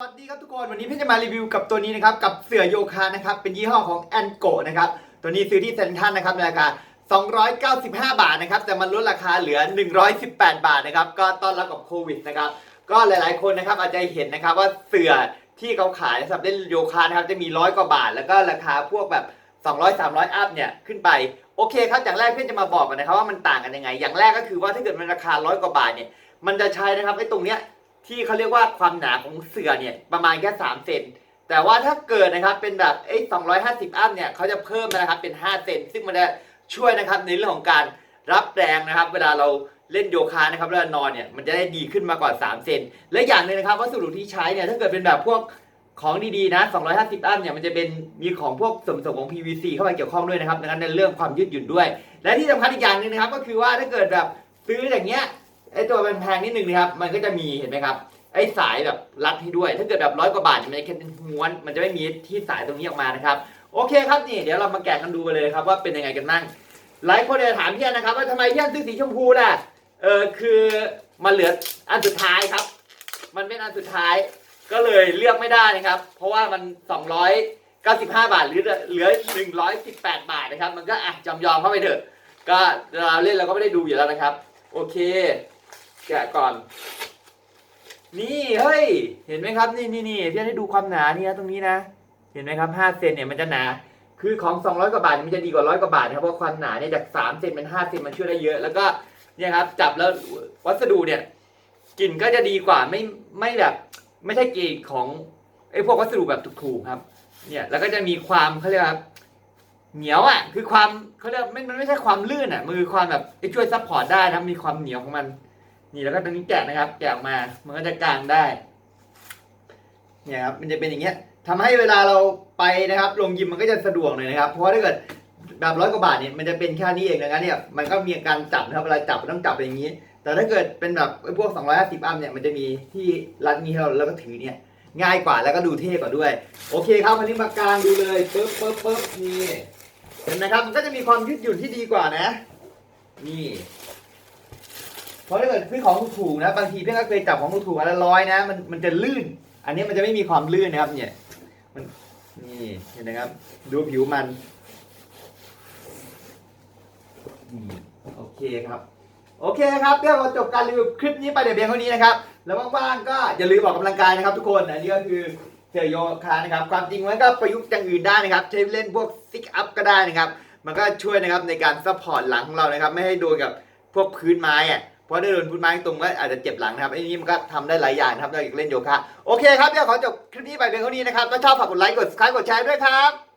สวัสดีครับทุกคนวันนี้พี่จะมารีวิวกับตัวนี้นะครับกับเสื่อโยคะนะครับเป็นยี่ห้อของแอนโกนะครับตัวนี้ซื้อที่เซ็นทรัลนะครับในราคา295 บาทนะครับแต่มันลดราคาเหลือ 118 บาทนะครับก็ต้อนรับกับโควิดนะครับก็หลายๆคนนะครับอาจจะเห็นนะครับว่าเสื่อที่เขาขายสำหรับเล่นโยคะนะครับจะมีร้อยกว่าบาท แล้วก็ราคาพวกแบบ 200 300 อัพเนี่ยขึ้นไปโอเคครับอย่างแรกเพี่จะมาบอกกันนะครับว่ามันต่างกันยังไง อย่างแรกก็คือว่าถ้าเกิดมันราคาร้อยกว่าบาทเนี่ยมันจะใช้นะครับไอ้ตรงเนี้ย ที่เขาเรียกว่าความหนาของเสื่อเนี่ยประมาณแค่3เซนแต่ว่าถ้าเกิดนะครับเป็นแบบไอ้250 อัพเนี่ยเขาจะเพิ่มนะครับเป็น 5 เซนซึ่งมันจะช่วยนะครับในเรื่องของการรับแรงนะครับ เวลาเราเล่นโยคะนะครับเวลานอนเนี่ยมันจะได้ดีขึ้นมากกว่า 3 เซนและอย่างหนึ่งนะครับวัสดุที่ใช้เนี่ยถ้าเกิดเป็นแบบพวกของดีๆนะ 250 อัพเนี่ยมันจะเป็นมีของพวกส่วนผสมของ PVC เข้ามาเกี่ยวข้องด้วยนะครับดังนั้นในเรื่องความยืดหยุ่นด้วย และที่สำคัญอีกอย่างหนึ่งนะครับก็คือว่าถ้าเกิดแบบซื้ออย่างเงี้ย ไอ้ตัวแพงๆนิดนึงนะครับ มันก็จะมีเห็นไหมครับ ไอ้สายแบบรัดให้ด้วย ถ้าเกิดแบบร้อยกว่าบาทมันจะแค่ม้วน มันจะไม่มีที่สายตรงนี้ออกมานะครับ โอเคครับนี่เดี๋ยวเรามาแกะกันดูกันเลยครับว่าเป็นยังไงกันบ้าง หลายคนจะถามพี่อันนะครับ ว่าทำไมพี่อันซื้อสีชมพูล่ะ เออคือมันเหลืออันสุดท้ายครับ มันเป็นอันสุดท้าย ก็เลยเลือกไม่ได้นะครับ เพราะว่ามัน 295 บาทหรือเหลือ 118 บาทนะครับ มันก็อะจำยอมเข้าไปเถอะ ก็เราเล่นเราก็ไม่ได้ดูอยู่แล้วนะครับ โอเค แกะก่อน นี่เฮ้ย เห็นไหมครับ นี่นี่นี่พี่ให้ดูความหนาเนี่ยตรงนี้นะ เห็นไหมครับ5เซนเนี่ยมันจะหนา คือของ200กว่าบาทมันจะดีกว่าร้อยกว่าบาทนะครับเพราะความหนาเนี่ยจาก3เซนเป็น5เซนมันช่วยได้เยอะ แล้วก็เนี่ยครับ จับแล้ววัสดุเนี่ยกลิ่นก็จะดีกว่าไม่ไม่แบบ ไม่ใช่กลิ่นของไอ้พวกวัสดุแบบถูกๆครับ เนี่ยแล้วก็จะมีความเขาเรียกว่าเหนียวอะ คือความเขาเรียกไม่มันไม่ใช่ความลื่นอะมันคือความแบบไอช่วยซัพพอร์ตได้นะมีความเหนียวของมัน นี่แล้วก็ตรงนี้แกะนะครับ แกะออกมา มันก็จะกลางได้ เนี่ยครับ มันจะเป็นอย่างเงี้ยทำให้เวลาเราไปนะครับ ลงยิมมันก็จะสะดวกหน่อยนะครับ เพราะถ้าเกิดแบบร้อยกว่าบาทเนี่ย มันจะเป็นแค่นี้เองดังนั้นเนี่ย มันก็มีการจับนะครับ เวลาจับต้องจับอย่างนี้ แต่ถ้าเกิดเป็นแบบไอ้พวก 250 อัพเนี่ย มันจะมีที่รัดนี้ให้เราแล้วก็ถือเนี่ย ง่ายกว่าแล้วก็ดูเท่กว่าด้วย โอเคครับ วันนี้มากลางดูเลยปึ๊บปึ๊บปึ๊บนี่ เห็นไหมครับ มันก็จะมีความยืดหยุ่นที่ดีกว่านะ นี่ เพราะถ้าเกิดซื้อของถูกๆนะบางทีเพื่อนก็เคยจับของถูกๆอันละร้อยนะมันมันจะลื่น อันนี้มันจะไม่มีความลื่นนะครับ เนี่ย มันนี่เห็นไหมครับ ดูผิวมันโอเคครับ โอเคครับเดี๋ยวเราจบการรีวิวคลิปนี้ไปเดี๋ยวเพียงเท่านี้นะครับ แล้วว่างๆก็อย่าลืมออกกำลังกายนะครับ ทุกคนอันนี้ก็คือเสือโยคะนะครับ ความจริงมันก็ประยุกต์อย่างอื่นได้นะครับใช้เล่นพวกซิกอัพก็ได้นะครับ มันก็ช่วยนะครับในการซัพพอร์ตหลังของเรานะครับ ไม่ให้โดนกับพวกพื้นไม้อะ เพราะได้โดนพื้นไม้ตรงก็อาจจะเจ็บหลังนะครับไอ้นี่มันก็ทำได้หลายอย่างนะครับนอกจากเล่นโยคะโอเคครับเดี๋ยวขอจบคลิปนี้ไปเพียงเท่านี้นะครับถ้าชอบฝากกดไลค์กดซับสไครต์กดแชร์ด้วยครับ